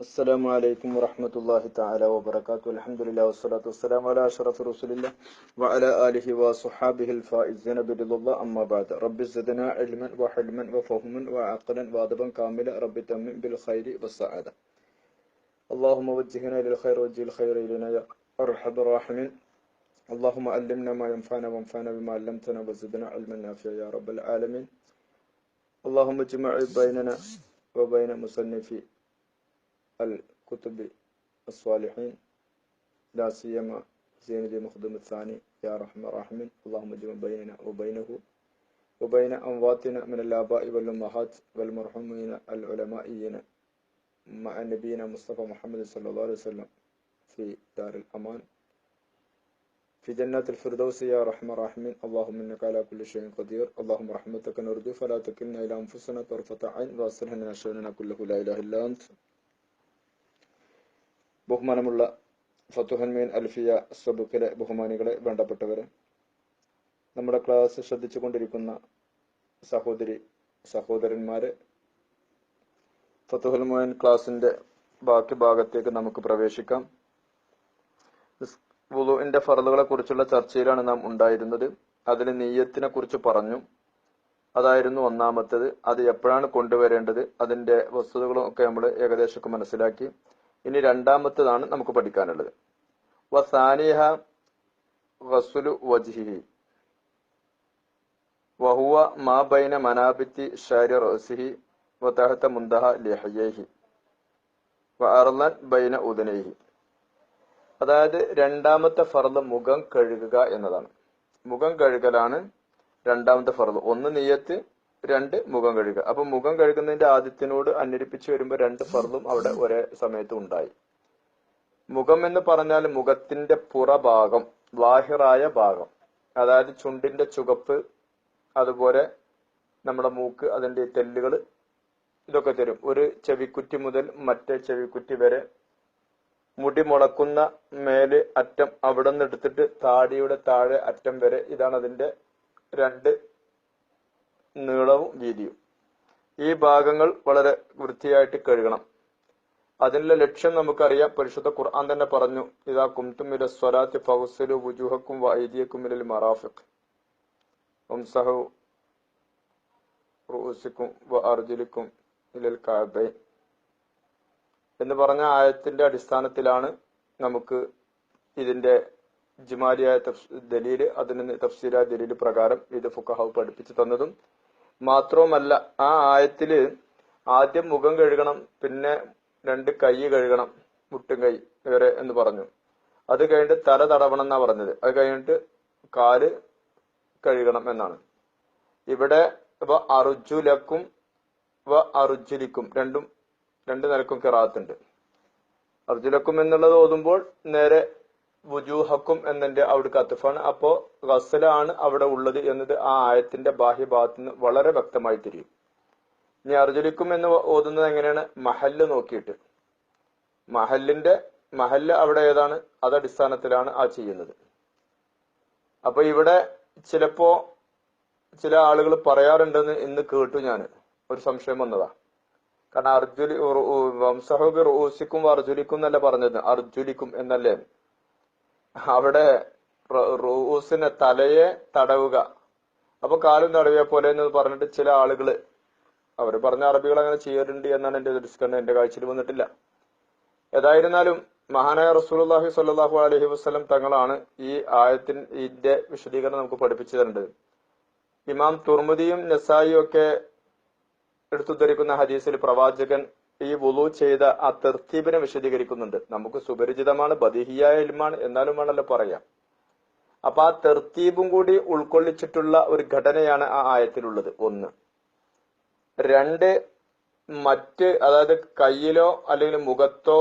السلام عليكم ورحمة الله تعالى وبركاته. الحمد لله والصلاة والسلام على أشرف رسول الله وعلى آله وصحابه الفائزين برضا الله. أما بعد رب زدنا علما وحلما وفهما وعقلا وأدبا كاملا. رب تمم بالخير والسعادة. اللهم وجهنا للخير وجه الخير إلينا يا أرحم الراحمين. اللهم علمنا ما ينفعنا وانفعنا بما علمتنا وزدنا علما نافعا يا رب العالمين. اللهم اجمع بيننا وبين مصنفي الكتب الصالحين لا سيما زين الدين مخدوم الثاني يا رحمة الراحمين. اللهم اجمع بيننا وبينه وبين أمواتنا من الآباء والأمهات والمرحومين العلمائيين مع نبينا مصطفى محمد صلى الله عليه وسلم في دار الأمان. في جنات الفردوس يا رحمة الراحمين. اللهم إنك على كل شيء قدير. اللهم رحمتك نرجو فلا تكلنا إلى أنفسنا طرفة عين. وأصلح لنا شأننا كله. لا إله إلا أنت. ബഹുമാനമുള്ള ഫത്തുഹൻമീൻ അൽഫിയ സബുക്കിലെ ബഹുമാനികളെ വേണ്ടപ്പെട്ടവരെ നമ്മുടെ ക്ലാസ് ശ്രദ്ധിച്ചു കൊണ്ടിരിക്കുന്ന സഹോദരി സഹോദരന്മാരെ ഫത്തുഹൽമോയൻ ക്ലാസിന്റെ ബാക്കി ഭാഗത്തേക്ക് നമുക്ക് പ്രവേശിക്കാം. വുളുവിന്റെ ഫറലുകളെ കുറിച്ചുള്ള ചർച്ചയിലാണ് നാം ഉണ്ടായിരുന്നത്. അതിൽ നെയ്യത്തിനെ കുറിച്ച് പറഞ്ഞു. അതായിരുന്നു ഒന്നാമത്തേത്. അത് എപ്പോഴാണ് കൊണ്ടുവരേണ്ടത്? അതിന്റെ വസ്തുതകളും ഒക്കെ നമ്മൾ ഏകദേശമൊക്കെ മനസ്സിലാക്കി. ഇനി രണ്ടാമത്തേതാണ് നമുക്ക് പഠിക്കാനുള്ളത്. വസാനിഹ വസുലു വജ്ഹിഹി. വഹുവ മാ ബൈന മനാബിത്തി ഷാരി റസിഹി വതഹത്ത മുന്തഹ ലിഹയഹി. വഅർലൻ ബൈന ഉദനൈഹി. അതായത് രണ്ടാമത്തെ ഫർദ് മുഖം കഴുകുക എന്നതാണ്. മുഖം കഴുകലാണ് രണ്ടാമത്തെ ഫർദ്. ഒന്ന് നെയ്യത്ത് രണ്ട് മുഖം കഴുകുക. അപ്പൊ മുഖം കഴുകുന്നതിന്റെ ആദ്യത്തിനോട് അന്വരിപ്പിച്ച് വരുമ്പോൾ രണ്ട് ഫർദും അവിടെ ഒരേ സമയത്ത് ഉണ്ടായി. മുഖം എന്ന് പറഞ്ഞാൽ മുഖത്തിന്റെ പുറഭാഗം വാഹിറായ ഭാഗം. അതായത് ചുണ്ടിന്റെ ചുകപ്പ് അതുപോലെ നമ്മുടെ മൂക്ക് അതിന്റെ തെല്ലുകൾ ഇതൊക്കെ തരും. ഒരു ചെവിക്കുറ്റി മുതൽ മറ്റേ ചെവിക്കുറ്റി വരെ മുടി മുളക്കുന്ന മേൽ അറ്റം അവിടെ നിന്ന് എടുത്തിട്ട് താടിയുടെ താഴെ അറ്റം വരെ ഇതാണ് അതിന്റെ രണ്ട് നീളവും വീതിയും. ഈ ഭാഗങ്ങൾ വളരെ വൃത്തിയായിട്ട് കഴുകണം. അതിനുള്ള ലക്ഷ്യം നമുക്കറിയാം. പരിശുദ്ധ ഖുർആൻ തന്നെ പറഞ്ഞു ഇതാ കുംതും ഇല ഫൗസലു വുജുഹക്കും വൈദിയക്കും ഇലൽ മറാഫിഖ്. അർജുലിക്കും ഇലൽ കാബൈൻ. എന്ന് പറഞ്ഞ ആയത്തിന്റെ അടിസ്ഥാനത്തിലാണ് നമുക്ക് ഇതിന്റെ ജിമാലിയായ ദലീൽ അതിന് തഫ്സീല ദലീൽ പ്രകാരം ഇത് ഫുക്കഹാവ് പഠിപ്പിച്ചു തന്നതും മാത്രവുമല്ല ആ ആയത്തിൽ ആദ്യം മുഖം കഴുകണം പിന്നെ രണ്ട് കൈ കഴുകണം മുട്ടും കൈ വരെ എന്ന് പറഞ്ഞു. അത് കഴിഞ്ഞിട്ട് തല തടവണം എന്നാ പറഞ്ഞത്. അത് കഴിഞ്ഞിട്ട് കാൽ കഴുകണം എന്നാണ്. ഇവിടെ ഇപ്പൊ അറുജുലക്കും വ അറുജുലിക്കും രണ്ടും രണ്ട് നിലക്കും കിറാത്തുണ്ട്. അർജുലക്കും എന്നുള്ളത് ഓതുമ്പോൾ നേരെ വുജൂഹക്കും എന്നതിന്റെ അവിടെ കത്തുഫാണ്. അപ്പോ ഗസലാണ് അവിടെ ഉള്ളത് എന്നത് ആ ആയത്തിന്റെ ബാഹ്യഭാഗത്ത് നിന്ന് വളരെ വ്യക്തമായി തിരിയും. ഇനി അർജുലിക്കും എന്ന് ഓതുന്നത് എങ്ങനെയാണ്? മഹല്ല് നോക്കിയിട്ട്. മഹല്ലിന്റെ മഹല്ല് അവിടെ ഏതാണ്? അതടിസ്ഥാനത്തിലാണ് ആ ചെയ്യുന്നത്. അപ്പൊ ഇവിടെ ചിലപ്പോ ചില ആളുകൾ പറയാറുണ്ടെന്ന് ഇന്ന് കേട്ടു ഞാൻ. ഒരു സംശയം വന്നതാ. കാരണം അർജുലി വംസഹബി റൂസിക്കും അർജുലിക്കും എന്നല്ല പറഞ്ഞത്. അർജുലിക്കും എന്നല്ലേ? അവിടെ റൂസിനെ തലയെ തടവുക. അപ്പൊ കാലും തടവിയ പോലെ എന്ന് പറഞ്ഞിട്ട് ചില ആളുകൾ അവർ പറഞ്ഞ അറബികൾ അങ്ങനെ ചെയ്യാറുണ്ട് എന്നാണ് എന്റെ ദുഷ്കരണം എന്റെ കാഴ്ചയിൽ വന്നിട്ടില്ല. ഏതായിരുന്നാലും മഹാനായ റസൂലുള്ളാഹി സ്വല്ലല്ലാഹു അലൈഹി വസ്ലം തങ്ങളാണ് ഈ ആയത്തിന്റെ വിശദീകരണം നമുക്ക് പഠിപ്പിച്ചു തരേണ്ടത്. ഇമാം തുർമുദിയും നസായിയും ഒക്കെ എടുത്തുദ്ധരിക്കുന്ന ഹദീസിൽ പ്രവാചകൻ ഈ വുളു ചെയ്ത ആ തെർത്തീബിനെ വിശദീകരിക്കുന്നുണ്ട്. നമുക്ക് സുപരിചിതമാണ് ബദിഹിയായ ഇൽമാണ് എന്നാലും വേണമല്ലോ പറയാം. അപ്പൊ ആ തെർത്തീബും കൂടി ഉൾക്കൊള്ളിച്ചിട്ടുള്ള ഒരു ഘടനയാണ് ആ ആയത്തിലുള്ളത്. ഒന്ന്. രണ്ട് മറ്റ് അതായത് കയ്യിലോ അല്ലെങ്കിൽ മുഖത്തോ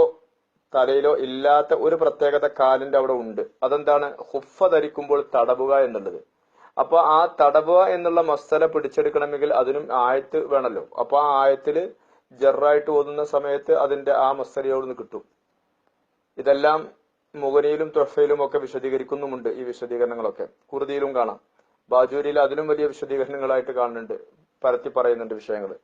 തലയിലോ ഇല്ലാത്ത ഒരു പ്രത്യേകത കാലിന്റെ അവിടെ ഉണ്ട്. അതെന്താണ്? ഹുഫ ധരിക്കുമ്പോൾ തടവുക എന്നുള്ളത്. അപ്പൊ ആ തടവുക എന്നുള്ള മസ്തല പിടിച്ചെടുക്കണമെങ്കിൽ അതിനും ആയത്ത് വേണമല്ലോ അപ്പൊ ആ ആയത്തിൽ ജറായിട്ട് ഓതുന്ന സമയത്ത് അതിന്റെ ആ മസ്തരിയോടുന്ന് കിട്ടും. ഇതെല്ലാം മുഗനിയിലും തൊഫയിലും ഒക്കെ വിശദീകരിക്കുന്നുമുണ്ട് ഈ വിശദീകരണങ്ങളൊക്കെ. കുർദിയിലും കാണാം. ബാജൂരിയിൽ അതിലും വലിയ വിശദീകരണങ്ങളായിട്ട് കാണുന്നുണ്ട് പരത്തി പറയുന്നുണ്ട് വിഷയങ്ങൾ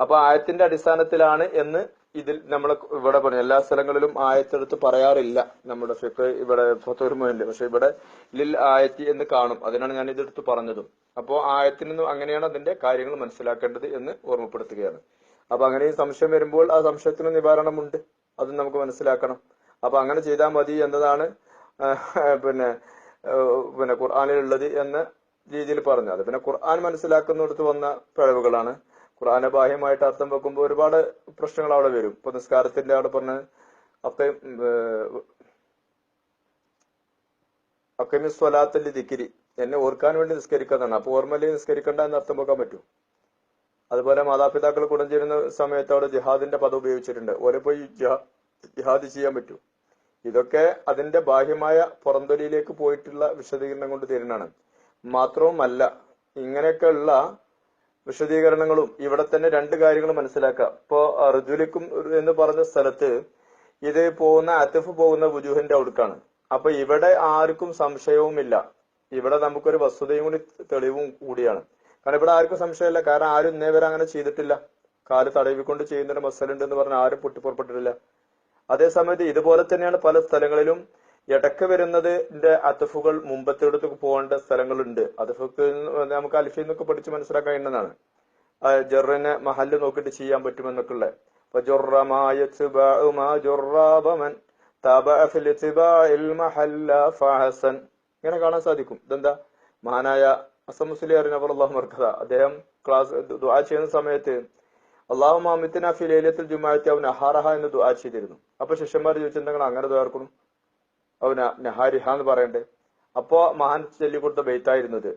അപ്പൊ ആയത്തിന്റെ അടിസ്ഥാനത്തിലാണ് എന്ന് ഇതിൽ നമ്മൾ ഇവിടെ പറഞ്ഞു. എല്ലാ സ്ഥലങ്ങളിലും ആയത്തെടുത്ത് പറയാറില്ല നമ്മുടെ ഫിക്ക് ഇവിടെ ഫത്തോരുമുണ്ട് പക്ഷെ ഇവിടെ ലിൽ ആയത്തി എന്ന് കാണും. അതിനാണ് ഞാൻ ഇതെടുത്ത് പറഞ്ഞതും. അപ്പോ ആയത്തിൽ നിന്നും അങ്ങനെയാണ് അതിന്റെ കാര്യങ്ങൾ മനസ്സിലാക്കേണ്ടത് എന്ന് ഓർമ്മപ്പെടുത്തുകയാണ്. അപ്പൊ അങ്ങനെ ഈ സംശയം വരുമ്പോൾ ആ സംശയത്തിന് നിവാരണമുണ്ട്. അത് നമുക്ക് മനസ്സിലാക്കണം. അപ്പൊ അങ്ങനെ ചെയ്താൽ മതി എന്നതാണ് പിന്നെ പിന്നെ ഖുർആാനിലുള്ളത് എന്ന രീതിയിൽ പറഞ്ഞു അത് പിന്നെ ഖുർആൻ മനസ്സിലാക്കുന്നിടത്ത് വന്ന പിഴവുകളാണ്. ഖുർആാനെ ബാഹ്യമായിട്ട് അർത്ഥം വെക്കുമ്പോൾ ഒരുപാട് പ്രശ്നങ്ങൾ അവിടെ വരും. ഇപ്പൊ നിസ്കാരത്തിന്റെ അവിടെ പറഞ്ഞ ഒക്കെ സ്വലാത്തല്ലി ദിക്കിരി. എന്നെ ഓർക്കാൻ വേണ്ടി നിസ്കരിക്കാന്നാണ്. അപ്പൊ ഓർമ്മയിൽ നിസ്കരിക്കണ്ട എന്ന് അർത്ഥം വെക്കാൻ പറ്റും അതുപോലെ മാതാപിതാക്കൾ കൂടെ ചേരുന്ന സമയത്ത് അവിടെ ജിഹാദിന്റെ പദം ഉപയോഗിച്ചിട്ടുണ്ട്. ഓരെ പോയി ജിഹാദ് ചെയ്യാൻ പറ്റൂ. ഇതൊക്കെ അതിന്റെ ബാഹ്യമായ പുറന്തൊലിയിലേക്ക് പോയിട്ടുള്ള വിശദീകരണം കൊണ്ട് തരുന്നതാണ്. മാത്രവുമല്ല ഇങ്ങനെയൊക്കെയുള്ള വിശദീകരണങ്ങളും ഇവിടെ തന്നെ രണ്ട് കാര്യങ്ങൾ മനസ്സിലാക്കാം ഇപ്പോ അർജുലിക്കും എന്ന് പറഞ്ഞ സ്ഥലത്ത് ഇത് പോകുന്ന അത്തഫ് പോകുന്ന വുജുഹിന്റെ അടുക്കാണ് അപ്പൊ ഇവിടെ ആർക്കും സംശയവുമില്ല. ഇവിടെ നമുക്കൊരു വസ്തുതയും കൂടി തെളിവും കൂടിയാണ്. കാരണം ഇവിടെ ആർക്കും സംശയമില്ല. കാരണം ആരും ഇന്നേ വരെ അങ്ങനെ ചെയ്തിട്ടില്ല. കാൽ തടവിക്കൊണ്ട് ചെയ്യുന്നൊരു മസലുണ്ട് എന്ന് പറഞ്ഞാൽ ആരും പൊട്ടിപ്പുറപ്പെട്ടിട്ടില്ല. അതേസമയത്ത് ഇതുപോലെ തന്നെയാണ് പല സ്ഥലങ്ങളിലും ഇടയ്ക്ക് വരുന്നതിന്റെ അതഫുകൾ മുമ്പത്തെടുത്ത് പോകേണ്ട സ്ഥലങ്ങളുണ്ട്. അതഫുക്ക് നമുക്ക് അൽഫിൽ നിന്നൊക്കെ പഠിച്ച് മനസ്സിലാക്കാൻ കഴിയുന്നതാണ് ജറിനെ മഹല്ല് നോക്കിയിട്ട് ചെയ്യാൻ പറ്റുമെന്നൊക്കെ ഉള്ളത് ഇങ്ങനെ കാണാൻ സാധിക്കും. ഇതെന്താ? മഹാനായ അസം മുസ്ലിം അള്ളാഹു മർക്കഥ അദ്ദേഹം ക്ലാസ് ദുആ ചെയ്യുന്ന സമയത്ത് അള്ളാഹു മാമിത്തിന ഫിലേലത്തിൽ ജുമാഅത്തി അവൻ അഹാറഹ എന്ന് ദുആ ചെയ്തിരുന്നു. അപ്പൊ ശിഷ്യന്മാർ ചോദിച്ചെന്തെങ്കിലും അങ്ങനെ ദ്വാർക്കണം അവന നഹാരിഹ എന്ന് പറയണ്ടേ. അപ്പോ മഹാൻ ചൊല്ലിക്കൊടുത്ത ബെയ്ത്തായിരുന്നത്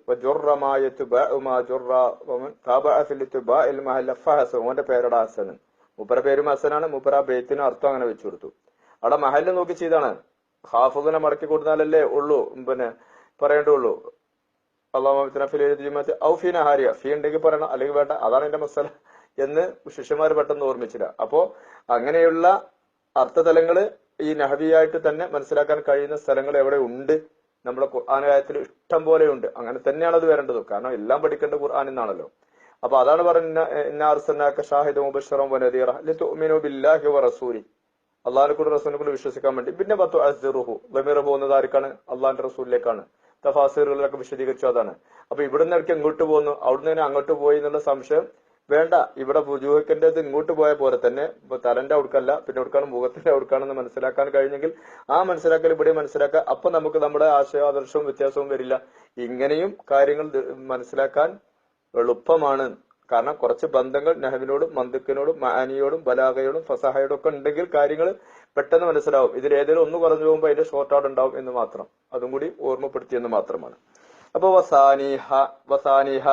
ഓന്റെ പേരുടെ ഹസൻ. മുപ്പര പേരും ഹസനാണ് മുപ്പര ബെയ്ത്തിന് അർത്ഥം അങ്ങനെ വെച്ചു കൊടുത്തു. അവിടെ മഹലിനെ നോക്കി ചെയ്താണ് ഹാഫുദിനെ മടക്കി കൊടുത്താലല്ലേ ഉള്ളൂ പിന്നെ പറയേണ്ടുള്ളൂ അള്ളാഹുമാ ഔഫീ നഹാരിയ ഫീ ഉണ്ടെങ്കിൽ പറയണം അല്ലെങ്കിൽ വേണ്ട അതാണ് എന്റെ മസല എന്ന് ശിഷ്യന്മാർ പെട്ടെന്ന് ഓർമ്മിച്ചില്ല. അപ്പോ അങ്ങനെയുള്ള അർത്ഥതലങ്ങൾ ഈ നഹവിയായിട്ട് തന്നെ മനസ്സിലാക്കാൻ കഴിയുന്ന സ്ഥലങ്ങൾ എവിടെ ഉണ്ട്? നമ്മുടെ ഖുർആാനായത്തിൽ ഇഷ്ടം പോലെ ഉണ്ട്. അങ്ങനെ തന്നെയാണ് അത് വരേണ്ടത്. കാരണം എല്ലാം പഠിക്കേണ്ട ഖുർആൻ എന്നാണല്ലോ. അപ്പൊ അതാണ് വറസൂലി അള്ളാഹിനെ കൂടെ റസൂലിനെ കൂടെ വിശ്വസിക്കാൻ വേണ്ടി. പിന്നെ പത്തു അസ്റുഹു ലമീറ പോകുന്നത് ആർക്കാണ്? അള്ളാഹിന്റെ റസൂലിലേക്കാണ്. തഫാസിറുകളിലൊക്കെ വിശദീകരിച്ചു അതാണ്. അപ്പൊ ഇവിടുന്ന് ഇടയ്ക്ക് ഇങ്ങോട്ട് പോകുന്നു അവിടുന്ന് തന്നെ അങ്ങോട്ട് പോയി എന്നുള്ള സംശയം വേണ്ട. ഇവിടെ ജൂഹിക്കന്റെത് ഇങ്ങോട്ട് പോയ പോലെ തന്നെ ഇപ്പൊ തലന്റെ അവിടുക്കല്ല പിന്നെ അവിടുക്കാണ് മുഖത്തിന്റെ അവിടുക്കാണെന്ന് മനസ്സിലാക്കാൻ കഴിഞ്ഞെങ്കിൽ ആ മനസ്സിലാക്കൽ ഇവിടെ മനസ്സിലാക്കുക അപ്പൊ നമുക്ക് നമ്മുടെ ആശയാദർശവും വ്യത്യാസവും വരില്ല. ഇങ്ങനെയും കാര്യങ്ങൾ മനസ്സിലാക്കാൻ എളുപ്പമാണ്. കാരണം കുറച്ച് ബന്ധങ്ങൾ നെഹവിനോടും മന്ദിക്കിനോടും മാനിയോടും ബലാഗയോടും ഫസഹയോടും ഒക്കെ ഉണ്ടെങ്കിൽ കാര്യങ്ങൾ പെട്ടെന്ന് മനസ്സിലാവും. ഇതിൽ ഏതെങ്കിലും ഒന്ന് കുറഞ്ഞു പോകുമ്പോൾ അതിന്റെ ഷോർട്ട് ഔട്ട് ഉണ്ടാവും എന്ന് മാത്രം. അതും കൂടി ഓർമ്മപ്പെടുത്തിയെന്ന് മാത്രമാണ്. അപ്പൊ വസാനിഹ വസാനിഹ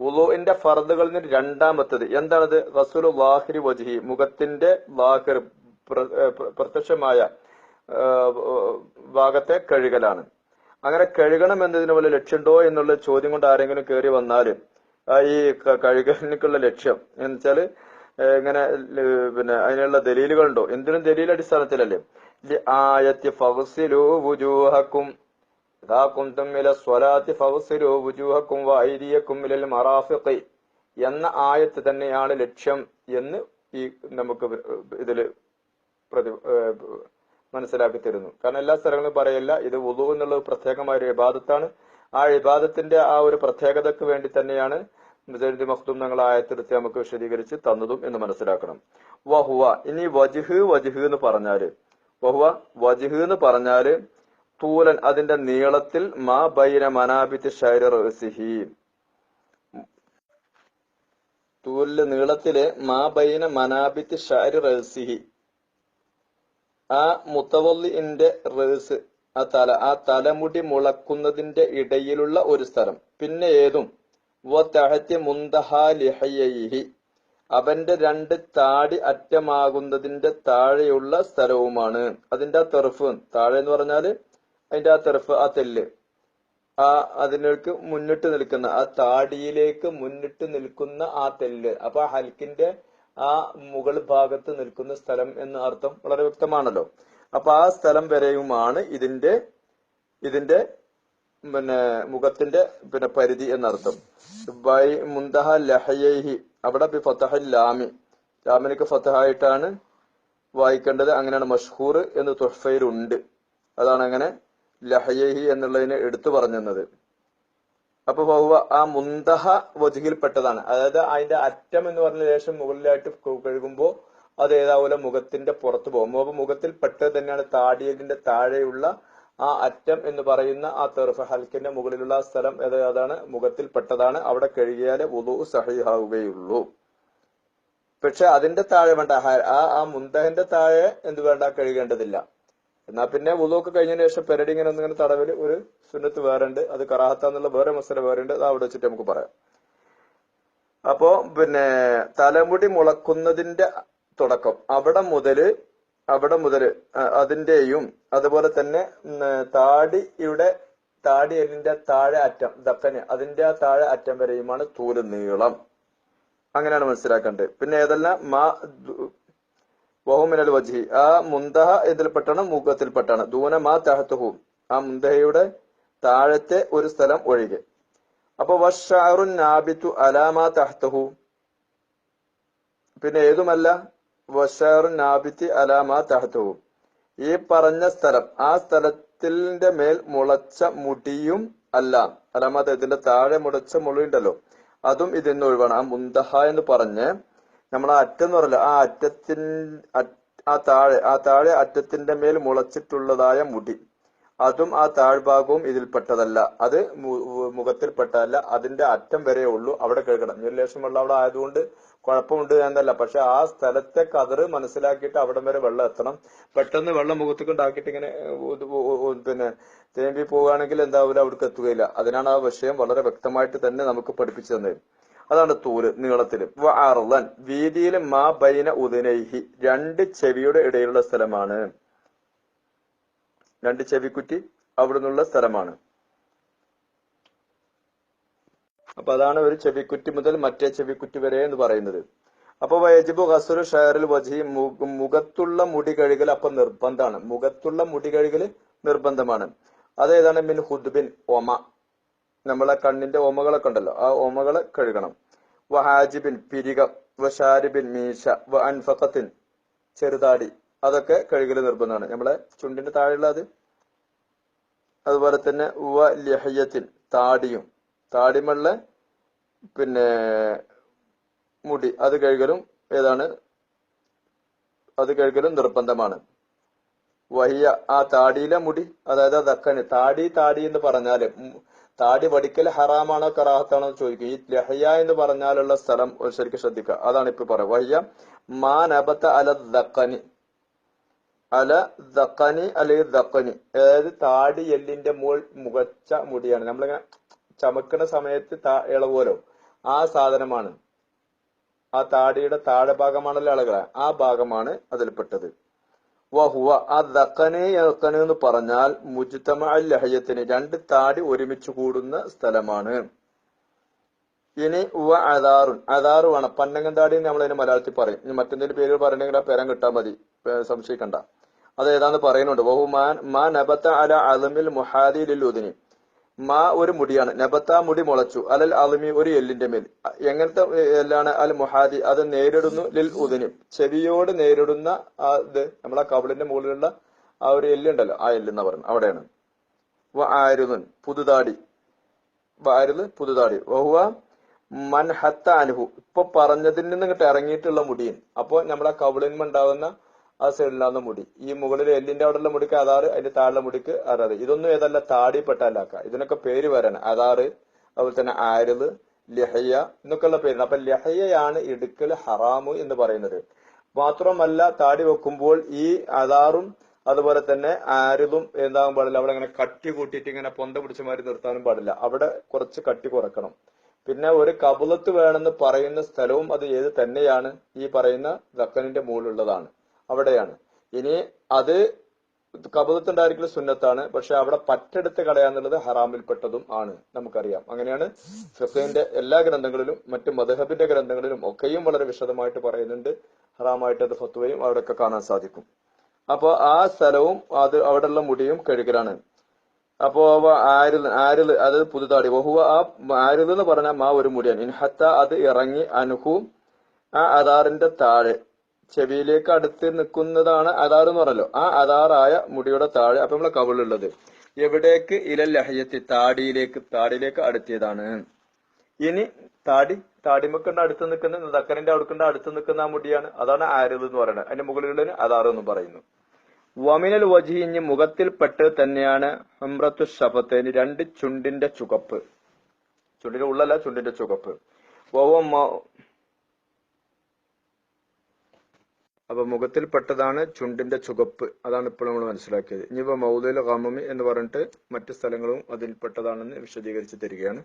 ഉലുവിന്റെ ഫർദുകളിൽ നിന്ന് രണ്ടാമത്തത് എന്താണത്? റസൂൽ വാഹിരി വജിഹി മുഖത്തിന്റെ വാഹിർ പ്രത്യക്ഷമായ ഭാഗത്തെ കഴുകലാണ്. അങ്ങനെ കഴുകണം എന്നതിന് വല്ല ലക്ഷ്യമുണ്ടോ എന്നുള്ള ചോദ്യം കൊണ്ട് ആരെങ്കിലും കയറി വന്നാൽ ആ ഈ ക- കഴുകലിനുള്ള ലക്ഷ്യം. എന്ന് വെച്ചാൽ ഇങ്ങനെ പിന്നെ അതിനുള്ള ദലീലുകൾ ഉണ്ടോ എന്തിനും ദലീൽ അടിസ്ഥാനത്തിലല്ലേ? ആയത്തി വുജൂഹക്കും വുജൂഹക്കും എന്ന ആയത്ത് തന്നെയാണ് ലക്ഷ്യം എന്ന് ഈ നമുക്ക് ഇതിൽ പ്രതി മനസ്സിലാക്കി തരുന്നു. കാരണം എല്ലാ സ്ഥലങ്ങളും പറയല്ല ഇത് വുദു എന്നുള്ളത് പ്രത്യേകമായ ഒരു ഇബാദത്താണ്. ആ ഇബാദത്തിന്റെ ആ ഒരു പ്രത്യേകതക്ക് വേണ്ടി തന്നെയാണ് മുസൈദി മഖ്ദൂം ഞങ്ങൾ ആയത്തെടുത്ത് നമുക്ക് വിശദീകരിച്ച് തന്നതും എന്ന് മനസ്സിലാക്കണം. വഹുവ ഇനി വജിഹ് വജിഹ് എന്ന് പറഞ്ഞാൽ വഹുവ വജിഹ് എന്ന് പറഞ്ഞാൽ തൂലൻ അതിന്റെ നീളത്തിൽ മാ ബൈന മനാബിത്ത് ഷൈര തൂലിന്റെ നീളത്തിൽ മാ ബൈന മനാബിത്ത് ഷൈര റസിഹി ആ മുത്തവല്ലിന്റെ റേസ് ആ തല ആ തലമുടി മുളക്കുന്നതിന്റെ ഇടയിലുള്ള ഒരു സ്ഥലം. പിന്നെ ഏതും? അവന്റെ രണ്ട് താടി അറ്റമാകുന്നതിന്റെ താഴെയുള്ള സ്ഥലവുമാണ്. അതിന്റെ ആ തെറഫ് താഴെ എന്ന് പറഞ്ഞാൽ അതിന്റെ ആ തെറഫ് ആ തെല്ല്. ആ അതിലേക്ക് മുന്നിട്ട് നിൽക്കുന്ന ആ താടിയിലേക്ക് മുന്നിട്ട് നിൽക്കുന്ന ആ തെല്ല്. അപ്പൊ ഹൽക്കിന്റെ ആ മുകൾ ഭാഗത്ത് നിൽക്കുന്ന സ്ഥലം എന്ന അർത്ഥം വളരെ വ്യക്തമാണല്ലോ. അപ്പൊ ആ സ്ഥലം വരെയുമാണ് ഇതിന്റെ ഇതിന്റെ പിന്നെ മുഖത്തിന്റെ പിന്നെ പരിധി എന്നർത്ഥം. ബൈ മുന്തഹ ലഹയഹി അവിടെ ബി ഫത്തഹ ലാമി. ലാമിനിക്ക് ഫത്തഹായിട്ടാണ് വായിക്കേണ്ടത്. അങ്ങനെയാണ് മഷ്ഹൂർ എന്ന് തുഹഫയിലുണ്ട്. അതാണ് അങ്ങനെ ലഹയഹി എന്നുള്ളതിനെ എടുത്തു പറഞ്ഞത് അപ്പൊ ബഹുവ ആ മുന്തഹ വജുഹിൽപ്പെട്ടതാണ്. അതായത് അതിന്റെ അറ്റം എന്ന് പറഞ്ഞ ശേഷം മുകളിലായിട്ട് കഴുകുമ്പോൾ കഴുകുമ്പോ അത് ഏതാവൂല മുഖത്തിന്റെ പുറത്ത് പോകും. അപ്പൊ മുഖത്തിൽ പെട്ടത് തന്നെയാണ് താടിയലിന്റെ താഴെയുള്ള ആ അറ്റം എന്ന് പറയുന്ന ആ തെർഫ് ഹൽക്കിന്റെ മുകളിലുള്ള ആ സ്ഥലം. അതാണ് മുഖത്തിൽ പെട്ടതാണ്. അവിടെ കഴുകിയാലേ വുളു സഹിയാവുകയുള്ളൂ പക്ഷെ അതിന്റെ താഴെ വേണ്ട ആ ആ മുന്തഹന്റെ താഴെ എന്ത് വേണ്ട? കഴുകേണ്ടതില്ല. എന്നാ പിന്നെ വുളുവൊക്കെ കഴിഞ്ഞതിന് ശേഷം പെരടി ഇങ്ങനെ ഒന്നിങ്ങനെ തടവിൽ ഒരു സുന്നത്ത് വേറെ ഉണ്ട് അത് കറാഹത്താന്നുള്ള വേറെ മസല വേറെ ഉണ്ട് അത് അവിടെ വെച്ചിട്ട് നമുക്ക് പറയാം. അപ്പോ പിന്നെ തലമുടി മുളക്കുന്നതിന്റെ തുടക്കം. അവിടെ മുതൽ അവിടെ മുതൽ അതിന്റെയും അതുപോലെ തന്നെ താടിയുടെ താടി എല്ലിന്റെ താഴെ അറ്റം ദക്കന് അതിന്റെ ആ താഴെ അറ്റം വരെയുമാണ് തൂൽ നീളം. അങ്ങനെയാണ് മനസ്സിലാക്കേണ്ടത്. പിന്നെ ഏതെല്ലാം? മാ വഹുമിനൽ വജി ആ മുന്തഹ ഇതിൽപ്പെട്ടാണ് മുഖത്തിൽപ്പെട്ടാണ്. ദൂന മാ തഹത്തുഹു. ആ മുന്തഹയുടെ താഴത്തെ ഒരു സ്ഥലം ഒഴികെ. അപ്പൊ വഷാറു നാബിത്തു അലാമാ തഹത്തുഹു. പിന്നെ ഏതുമല്ല? വഷാറു നാബിത്തി അലാമ തഹത്തുഹു ഈ പറഞ്ഞ സ്ഥലം ആ സ്ഥലത്തിന്റെ മേൽ മുളച്ച മുടിയും അല്ല. അലാമത്ത് ഇതിന്റെ താഴെ മുളച്ച മുളിയുണ്ടല്ലോ. അതും ഇതിന്ന് ഒഴിവാണ്. ആ മുന്തഹ എന്ന് പറഞ്ഞ് നമ്മൾ ആ അറ്റം എന്ന് ആ അറ്റത്തിൻ ആ താഴെ ആ താഴെ അറ്റത്തിന്റെ മേൽ മുളച്ചിട്ടുള്ളതായ മുടി. അതും ആ താഴ്ഭാഗവും ഇതിൽപ്പെട്ടതല്ല. അത് മുഖത്തിൽപ്പെട്ടതല്ല. അതിന്റെ അറ്റം വരെ ഉള്ളൂ. അവിടെ കേൾക്കണം. ഒരു ലേശം വെള്ളം അവിടെ ആയതുകൊണ്ട് കുഴപ്പമുണ്ട് എന്നല്ല. പക്ഷെ ആ സ്ഥലത്തെ കതറ് മനസ്സിലാക്കിയിട്ട് അവിടം വരെ വെള്ളം എത്തണം. പെട്ടെന്ന് വെള്ളം മുഖത്തേക്ക് ഉണ്ടാക്കിയിട്ട് ഇങ്ങനെ പിന്നെ തേമ്പി പോവുകയാണെങ്കിൽ എന്താവില്ല അവിടേക്ക് എത്തുകയില്ല. അതിനാണ് ആ വിഷയം വളരെ വ്യക്തമായിട്ട് തന്നെ നമുക്ക് പഠിപ്പിച്ചു തന്നത്. അതാണ് തൂര് നീളത്തിൽ അർലൻ വീതിയിൽ മാ ബൈന ഉദനൈഹി. രണ്ട് ചെവിയുടെ ഇടയിലുള്ള സ്ഥലമാണ്. രണ്ട് ചെവിക്കുറ്റി അവിടുന്നുള്ള സ്ഥലമാണ്. അപ്പൊ അതാണ് ഒരു ചെവിക്കുറ്റി മുതൽ മറ്റേ ചെവിക്കുറ്റി വരെ എന്ന് പറയുന്നത്. അപ്പൊ വൈജിബു ഖസുറു ഷെയറിൽ വജി മുഖത്തുള്ള മുടി കഴുകൽ അപ്പൊ നിർബന്ധമാണ്. മുഖത്തുള്ള മുടി കഴുകൽ നിർബന്ധമാണ്. അതേതാണ് മിൻ ഹുദ്ബിൻ ഒമ. നമ്മളെ കണ്ണിന്റെ ഒമകളൊക്കെ ഉണ്ടല്ലോ ആ ഒമകളെ കഴുകണം. വഹാജിബിൻ പിരികം. വഷാരിബിൻ മീശ. വ അൻഫഖത്തിൻ ചെറുതാടി. അതൊക്കെ കഴുകൽ നിർബന്ധമാണ്. നമ്മളെ ചുണ്ടിന്റെ താഴെയുള്ള അത് അതുപോലെ തന്നെ വ ലഹയ്യത്തിൻ താടിയും. താടിമുള്ള പിന്നെ മുടി. അത് കഴുകലും ഏതാണ്? അത് കഴുകലും നിർബന്ധമാണ്. വഹിയ ആ താടിയിലെ മുടി അതായത് ആ ദക്കന്. താടി താടി എന്ന് പറഞ്ഞാൽ താടി വടിക്കൽ ഹറാമാണോ കറാഹത്താണോ ചോദിക്കും. ഈ ലഹയ എന്ന് പറഞ്ഞാലുള്ള സ്ഥലം ഒരു ശരിക്കും ശ്രദ്ധിക്കുക. അതാണ് ഇപ്പൊ പറയുക. വഹിയ മാ നബത്ത അല ദക്കനി. അല ദക്കനി അല്ലെങ്കിൽ ദക്കനി. അതായത് താടി എല്ലിന്റെ മുകൾ മുഖച്ച മുടിയാണ്. നമ്മളിങ്ങനെ ചമക്കുന്ന സമയത്ത് താ- ഇളവുമല്ലോ ആ സാധനമാണ്. ആ താടിയുടെ താഴെ ഭാഗമാണല്ലോ ഇളകള ആ ഭാഗമാണ് അതിൽപ്പെട്ടത്. വഹുവ ആ ദക്കനെ ഇറക്കന് എന്ന് പറഞ്ഞാൽ മുജിത്തമ ലഹയത്തിന് രണ്ട് താടി ഒരുമിച്ച് കൂടുന്ന സ്ഥലമാണ്. ഇനി ഉവ അതാറുൻ അതാറു വേണം. പന്നങ്ങൻ താടി നമ്മൾ അതിന് മലയാളത്തിൽ പറയും. ഇനി മറ്റെന്തെങ്കിലും പേര് പറയണമെങ്കിൽ ആ പേരം കിട്ടാൻ മതി. സംശയിക്കണ്ട. അത് ഏതാന്ന് പറയുന്നുണ്ട്. വഹുമാൻ മാ നബത്ത അല അലമിൽ മുഹാദിൽ ഉദിനി. മാ ഒരു മുടിയാണ്. നബത്ത മുടി മുളച്ചു. അലൽ അലിമി ഒരു എല്ലിന്റെ മേൽ. എങ്ങനത്തെ എല്ലാണ്? അൽ മുഹാദി. അത് നേരിടുന്നു ലിൽ ഉദിനി. ചെവിയോട് നേരിടുന്ന ആ ഇത് നമ്മളെ കവിളിന്റെ മുകളിലുള്ള ആ ഒരു എല്ലുണ്ടല്ലോ. ആ എല്ലെന്ന് പറഞ്ഞു അവിടെയാണ്. വ പുതുതാടി. വാരുത് പുതുതാടി. വഹുവ മൻഹത്ത അനുഹു ഇപ്പൊ പറഞ്ഞതിൽ നിന്ന് ഇങ്ങോട്ട് ഇറങ്ങിയിട്ടുള്ള മുടിയൻ. അപ്പൊ നമ്മളെ കവിളിന്മ ഉണ്ടാവുന്ന ആ സൈഡിലാണ് മുടി. ഈ മുകളിൽ എല്ലിന്റെ അവിടെയുള്ള മുടിക്ക് അതാറ് അതിന്റെ താഴെ മുടിക്ക് അതാറ് ഇതൊന്നും ഏതല്ല താടിപ്പെട്ടാലാക്ക ഇതിനൊക്കെ പേര് വരാണ്. അതാറ് അതുപോലെ തന്നെ ആരുത് ലഹയ്യ എന്നൊക്കെയുള്ള പേരുണ്ട് അപ്പൊ ലഹയ്യയാണ് ഇടുക്കൽ ഹറാമു എന്ന് പറയുന്നത്. മാത്രമല്ല താടി വെക്കുമ്പോൾ ഈ അതാറും അതുപോലെ തന്നെ ആരുതും എന്താകാൻ പാടില്ല. അവിടെ ഇങ്ങനെ കട്ടി കൂട്ടിയിട്ട് ഇങ്ങനെ പൊന്ത പിടിച്ച മാതിരി നിർത്താനും പാടില്ല. അവിടെ കുറച്ച് കട്ടി കുറക്കണം. പിന്നെ ഒരു കബുലത്ത് വേണമെന്ന് പറയുന്ന സ്ഥലവും അത് ഏത് തന്നെയാണ്? ഈ പറയുന്ന ദക്കനിന്റെ മുകളിലുള്ളതാണ്. അവിടെയാണ്. ഇനി അത് കബുലത്ത് ഉണ്ടായിരിക്കുന്ന സുന്നത്താണ്. പക്ഷെ അവിടെ പറ്റെടുത്ത് കളയാന്നുള്ളത് ഹറാമിൽപ്പെട്ടതും ആണ്. നമുക്കറിയാം. അങ്ങനെയാണ് ഫിഖിന്റെ എല്ലാ ഗ്രന്ഥങ്ങളിലും മറ്റു മധുഹബിന്റെ ഗ്രന്ഥങ്ങളിലും ഒക്കെയും വളരെ വിശദമായിട്ട് പറയുന്നുണ്ട്. ഹറാമായിട്ട് അത് ഫത്വയും അവിടെയൊക്കെ കാണാൻ സാധിക്കും. അപ്പൊ ആ സ്ഥലവും അത് അവിടെയുള്ള മുടിയും കഴുകലാണ്. അപ്പോ ആരിൽ ആരിൽ അത് പുതുതാടി. ബഹുവ ആ ആരിൽ എന്ന് പറഞ്ഞാൽ ആ ഒരു മുടിയാണ്. ഇൻഹത്ത അത് ഇറങ്ങി അനുഹു ആ അതാറിന്റെ താഴെ. ചെവിയിലേക്ക് അടുത്ത് നിൽക്കുന്നതാണ് അതാർ എന്ന് പറഞ്ഞല്ലോ. ആ അതാറായ മുടിയുടെ താഴെ അപ്പൊ നമ്മളെ കവിളുള്ളത് എവിടേക്ക്? ഇല ലഹയത്തി താടിയിലേക്ക് താടിയിലേക്ക് അടുത്തിയതാണ്. ഇനി താടി താടിമക്കണ്ട അടുത്ത് നിൽക്കുന്ന നദക്കറിന്റെ അടുക്കണ്ട അടുത്ത് നിൽക്കുന്ന ആ മുടിയാണ്? അതാണ് ആരത് എന്ന് പറയുന്നത്. അതിന്റെ മുകളിലുള്ളതിന് അതാർ എന്ന് പറയുന്നു. വമിനൽ വജിഞ്ഞ് മുഖത്തിൽ പെട്ട് തന്നെയാണ് ഹംറത്തു ഷഫത്തേന് രണ്ട് ചുണ്ടിന്റെ ചുകപ്പ്. ചുണ്ടിന്റെ ഉള്ളല്ല ചുണ്ടിന്റെ ചുകപ്പ്. മ- മുഖത്തിൽ പെട്ടതാണ് ചുണ്ടിന്റെ ചുകപ്പ്. അതാണ് ഇപ്പോൾ നമ്മൾ മനസ്സിലാക്കിയത്. ഇനിയിപ്പോ മൗദുൽ ഖാമമി എന്ന് പറഞ്ഞിട്ട് മറ്റു സ്ഥലങ്ങളും അതിൽപ്പെട്ടതാണെന്ന് വിശദീകരിച്ച് തരികയാണ്.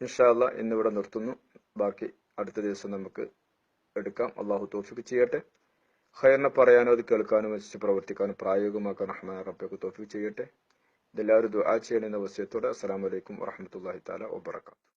ഇൻഷാല്ല ഇന്നിവിടെ നിർത്തുന്നു. ബാക്കി അടുത്ത ദിവസം നമുക്ക് എടുക്കാം. അള്ളാഹു തോഫിക്ക് ചെയ്യട്ടെ. ഹൈറിനെ പറയാനോ അത് കേൾക്കാനും വെച്ച് പ്രവർത്തിക്കാനും പ്രായോഗികമാക്കാൻ റഹ്മാൻ റബ്ബക്ക് തോഫിക്ക് ചെയ്യട്ടെ. ഇതെല്ലാവരും ദുആ ചെയ്യണമെന്ന വസ്യത്തോടെ അസ്സാം വലൈക്കും വറഹ്മത്തുള്ളാഹി തആല വബറകാതുഹു.